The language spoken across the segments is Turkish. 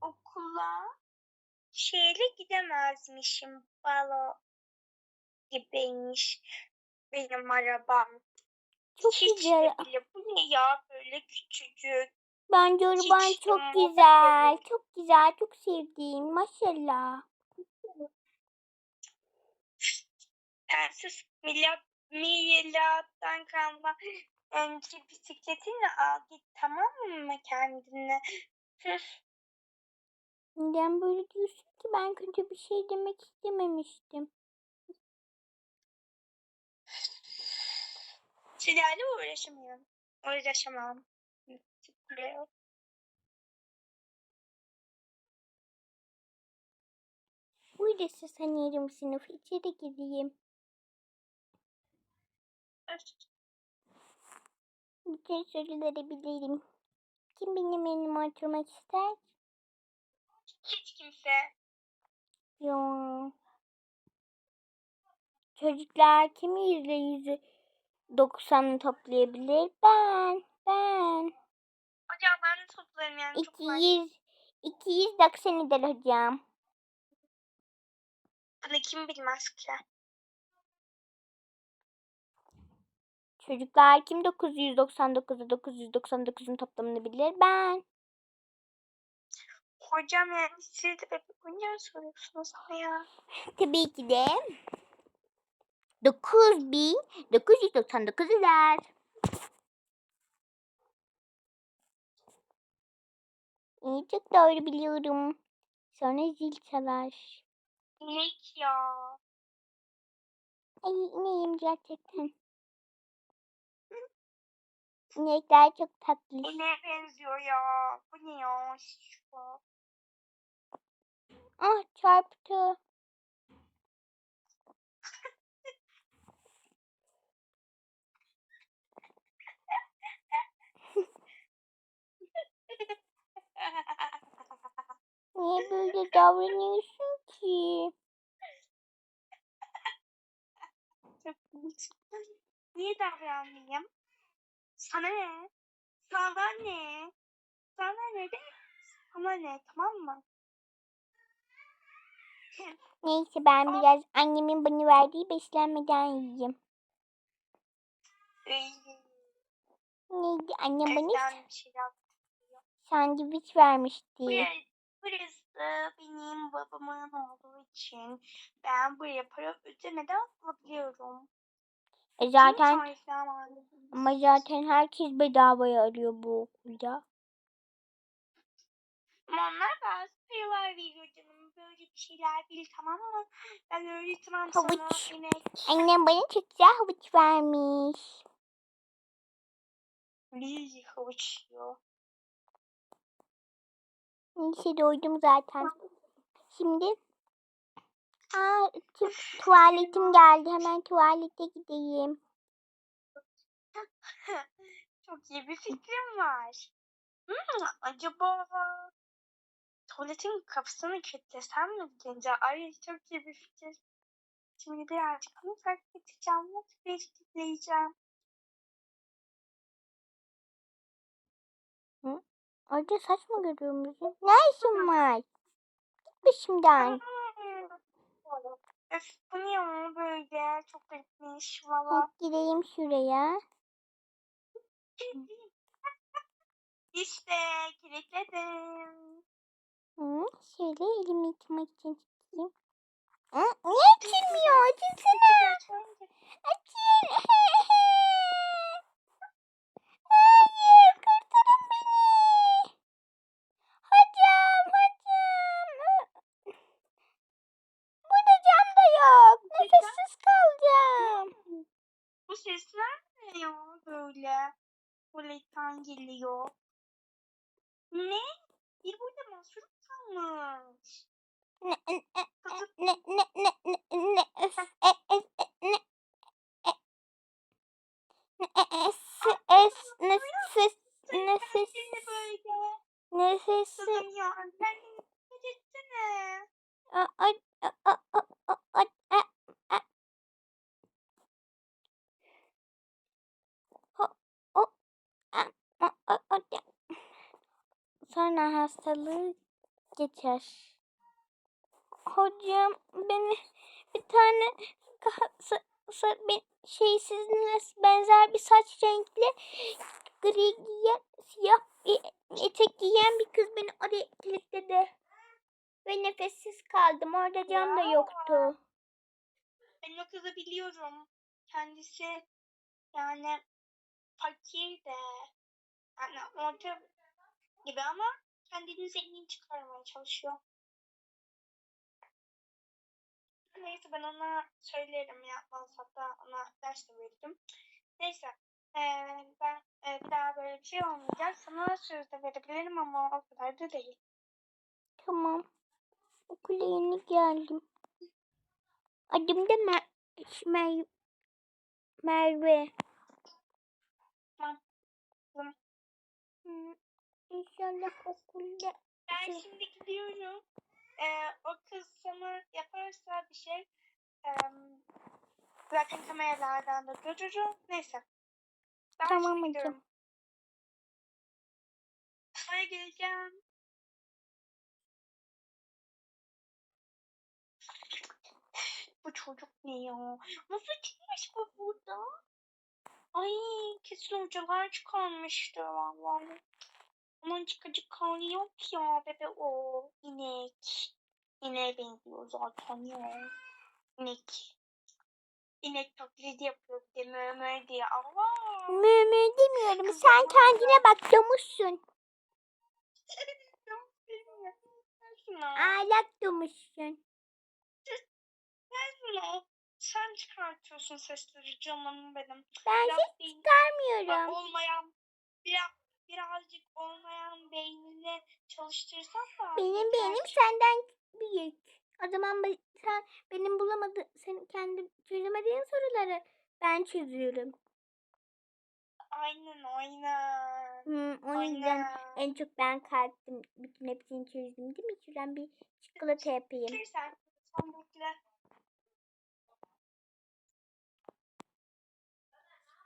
okula şeyle gidemezmişim. Balo gibiymiş benim arabam. Çok Hiç güzel. bile bu ne ya böyle küçücük. Bence araban çok güzel. olmadı. Çok güzel. Çok sevdim. Maşallah. Sensiz milat, milattan kalma önce bisikletini al git tamam mı kendine? Hı. Neden böyle diyorsun ki? Ben kötü bir şey demek istememiştim. Silahla uğraşamıyorum. Uğraşamam. Burası sanırım sınıf. İçeri gireyim. Bütün soruları bilirim. Kim benim elime oturmak ister? Hiç kimse. Yok. Çocuklar kimi yüzde yüzü doksanı toplayabilir? Ben. Ben. Hocam ben de toplarım yani çok var. 200 290 eder hocam. Bunu kim bilmez ki? Çocuklar kim 999'u 999'un toplamını bilir? Ben. Hocam yani siz de bebek oyuncağı soruyorsunuz ama ya. Tabii ki de 9999 eder. İyi çok doğru biliyorum. Sonra zil çalar. İnek ya. Ay ineyim gerçekten. İnekler çok tatlı. İneğe benziyor ya. Bu ne ya? Şu. Ah çarptı. Niye böyle davranıyorsun ki? Niye davranmayayım? Sana ne? Sana ne? Sana ne de? Sana ne? Tamam mı? Neyse ben biraz annemin bana verdiği beslenmeden yiyeyim. Ey, Neydi annem bana şey sandviç vermişti. Buraya, burası benim babamın olduğu için ben buraya para ödemeden alabiliyorum. E zaten ama zaten herkes bedavaya arıyor bu okulda. Ama onlar bazı paralar veriyor canım. Böyle bir şeyler bil tamam mı? Ben öğretmem sana Havuç. inek. Annem bana çok güzel havuç vermiş. Bir havuç yiyor. Neyse doydum zaten. Şimdi Aa, tu- tuvaletim geldi. Hemen tuvalete gideyim. Çok iyi bir fikrim var. Hmm, acaba tuvaletin kapısını kilitlesem mi gidince? Ay çok iyi bir fikir. Şimdi birazcık onu fark edeceğim. Bir kilitleyeceğim? Orada saç mı görüyor musun? Ne işin var? Git başımdan. Öf bu ne ya böyle? Çok garipmiş valla. Gireyim şuraya. İşte kilitledim. Hı, şöyle elimi yıkamak için çıkayım. Hı, niye açılmıyor? Açılsana. Geçer. Hocam beni bir tane şey sizinle benzer bir saç renkli gri giyen siyah bir etek giyen bir kız beni oraya kilitledi. Ve nefessiz kaldım. Orada cam da yoktu. Ben o kızı biliyorum. Kendisi yani fakir de yani orta gibi ama kendini zengin çıkarmaya çalışıyor. Neyse ben ona söylerim yapmaz hatta ona ders de veririm. Neyse eee, ben eee, daha böyle bir şey olmayacak. Sana söz de verebilirim ama o kadar da değil. Tamam. Okula yeni geldim. Adım da Mer Mer Merve. Tamam. Tamam. Hmm, İnşallah okulda Ben Şey- şimdi gidiyorum. Ee, o kız sana yaparsa bir şey em, zaten kameralardan da görürüm. Neyse. Ben Tamam şimdi gidiyorum. Sonra geleceğim. Bu çocuk ne ya? Nasıl çıkmış bu burada? Ay kesin hocalar çıkarmıştı vallahi. Onun çıkacak hali yok ya bebe o. İnek. İneğe benziyor zaten ya. İnek. İnek taklidi yapıyor bir de mö diye. Allah. Mümü demiyorum. Sen kendine bak domuzsun. Ağlak domuzsun. Şuna. Sen çıkartıyorsun sesleri canım benim. Ben Biraz ses beyin- çıkarmıyorum. olmayan biraz birazcık olmayan beynini çalıştırsan da Benim beynim senden büyük. O zaman sen benim bulamadığın, sen kendi çözemediğin soruları ben çözüyorum. Aynen aynen. Hmm, o yüzden Aynen. en çok ben kalktım. Bütün hepsini çözdüm değil mi? Şuradan bir çikolata yapayım. Sen. Sen bekle.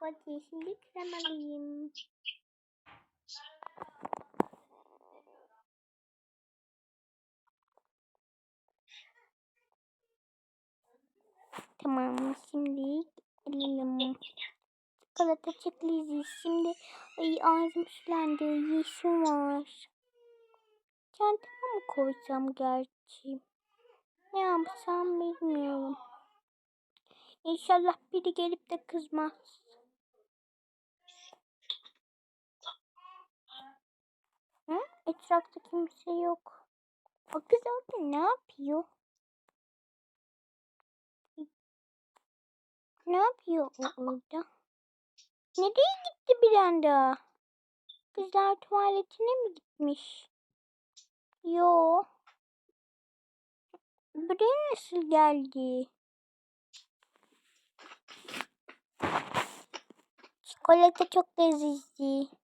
Hadi şimdi krem alayım. Tamam şimdi alalım. Çikolata çok leziz. Şimdi ay ağzım sulandı. Yeşim var. Çantama mı koysam gerçi? Ne yapsam bilmiyorum. İnşallah biri gelip de kızmaz. Hı? Etrafta kimse yok. O kız orada ne yapıyor? Ne yapıyor orada? Nereye gitti bir anda? Kızlar tuvaletine mi gitmiş? Yo. Buraya nasıl geldi? Çikolata çok lezzetli.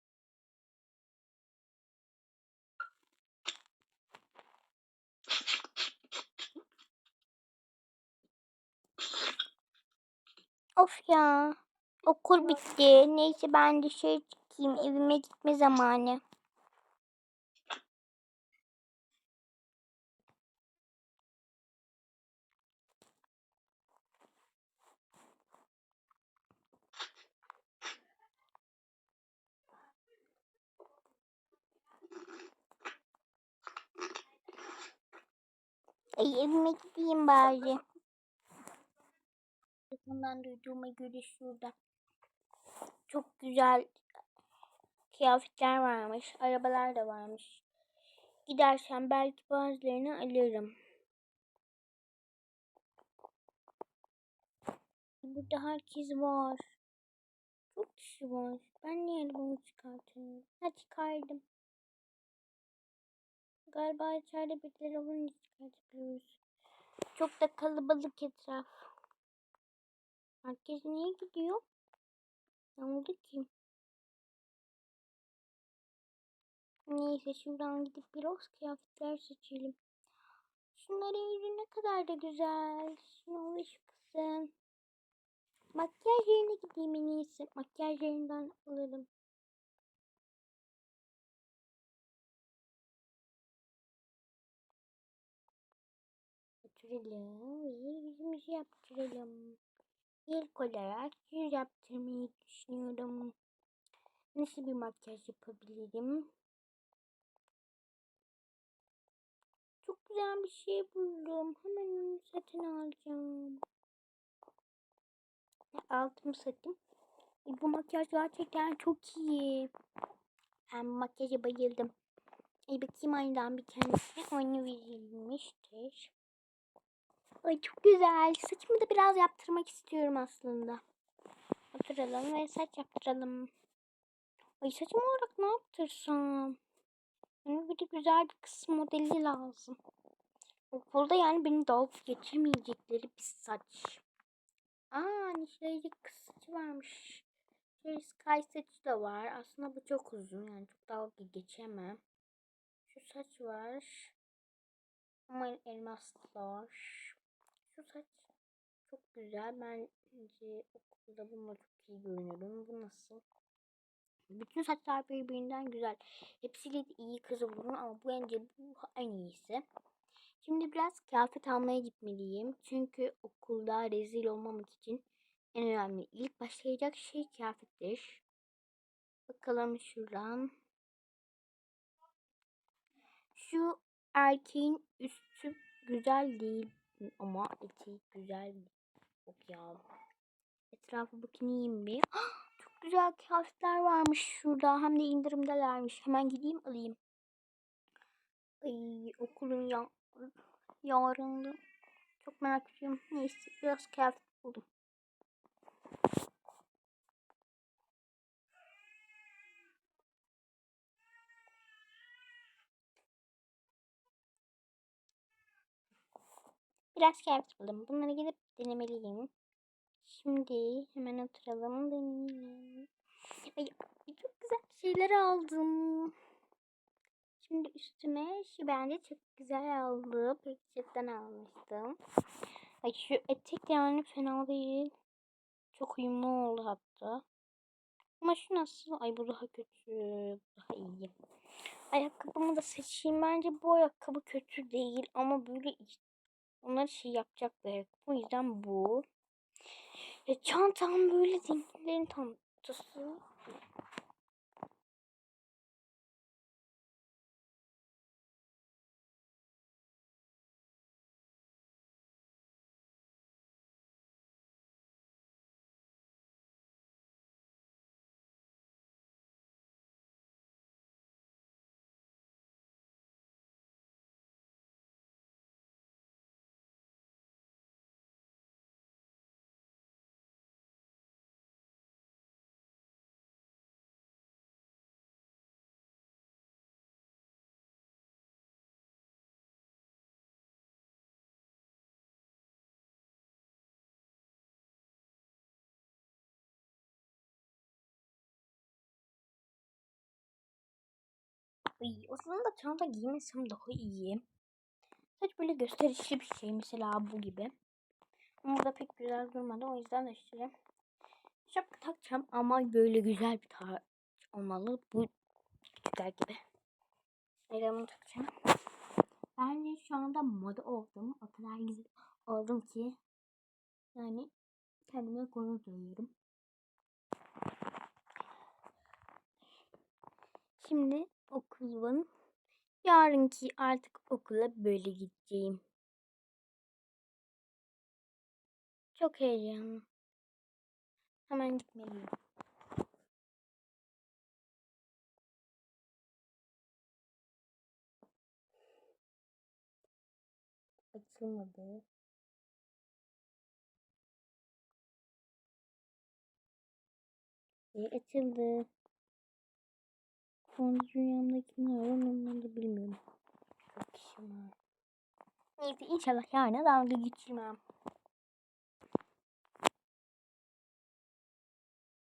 Of ya. Okul bitti. Neyse ben dışarı çıkayım. Evime gitme zamanı. Ay evime gideyim bari. Yakından duyduğuma göre şurada. Çok güzel kıyafetler varmış. Arabalar da varmış. Gidersem belki bazılarını alırım. Burada herkes var. Çok kişi var. Ben niye bunu çıkartıyorum? Ha çıkardım. Galiba içeride bir telefonu çıkartabiliyoruz. Çok da kalabalık etraf. Herkes niye gidiyor? Ne oldu ki? Neyse şuradan gidip biraz kıyafetler seçelim. Şunların yüzü ne kadar da güzel. Şunu al şu kızım. Makyaj yerine gideyim en iyisi. Makyaj yerinden alırım. yaptıralım ve yüzümüzü yaptıralım. İlk olarak yüz yaptırmayı düşünüyorum. Nasıl bir makyaj yapabilirim? Çok güzel bir şey buldum. Hemen onu satın alacağım. Aldım satayım. E, bu makyaj gerçekten çok iyi. Ben makyaja bayıldım. İyi bakayım aynen bir kendisine oyunu verilmiştir. Ay çok güzel. Saçımı da biraz yaptırmak istiyorum aslında. Oturalım ve saç yaptıralım. Ay saçım olarak ne yaptırsam? Benim bir de güzel bir kız modeli lazım. Okulda yani beni dalga geçirmeyecekleri bir saç. Aa nişleyecek kız saçı varmış. Şöyle sky saçı da var. Aslında bu çok uzun yani çok dalga geçemem. Şu saç var. Ama elmaslar. Şu saç çok güzel. Bence okulda bununla çok iyi görünüyorum. Bu nasıl? Bütün saçlar birbirinden güzel. Hepsiyle de iyi kız olurum ama bu bence bu en iyisi. Şimdi biraz kıyafet almaya gitmeliyim. Çünkü okulda rezil olmamak için en önemli ilk başlayacak şey kıyafettir. Bakalım şuradan. Şu erkeğin üstü güzel değil ama eteği güzel. Yok ya. Etrafa bakayım bir. Çok güzel kıyafetler varmış şurada. Hem de indirimdelermiş. Hemen gideyim alayım. Ay okulun ya yarındı. Çok merak ediyorum. Neyse biraz kıyafet buldum. Biraz kıyafet buldum. Bunları gidip denemeliyim. Şimdi hemen oturalım deneyelim. Ay, çok güzel şeyler aldım. Şimdi üstüme şu bence çok güzel oldu. Pekçetten almıştım. Ay şu etek yani fena değil. Çok uyumlu oldu hatta. Ama şu nasıl? Ay bu daha kötü. Daha iyi. Ayakkabımı da seçeyim. Bence bu ayakkabı kötü değil. Ama böyle onlar şey yapacak bir ayakkabı. O yüzden bu. Ya çantam böyle zenginlerin çantası. Ay, aslında çanta giymesem daha iyi. Saç böyle gösterişli bir şey. Mesela bu gibi. Ama da pek güzel durmadı. O yüzden değiştireceğim. Şapka takacağım ama böyle güzel bir taç olmalı. Bu güzel gibi. Ayağımı takacağım. Ben şu anda moda oldum. O kadar güzel oldum ki. Yani kendime gurur duyuyorum. Şimdi okulun yarınki artık okula böyle gideceğim. Çok heyecanlı. Hemen gitmeliyim. Açılmadı. E, açıldı. Son rüyamda kimler var onları da bilmiyorum. Çok kişi var. Neyse inşallah yarına dalga geçirmem.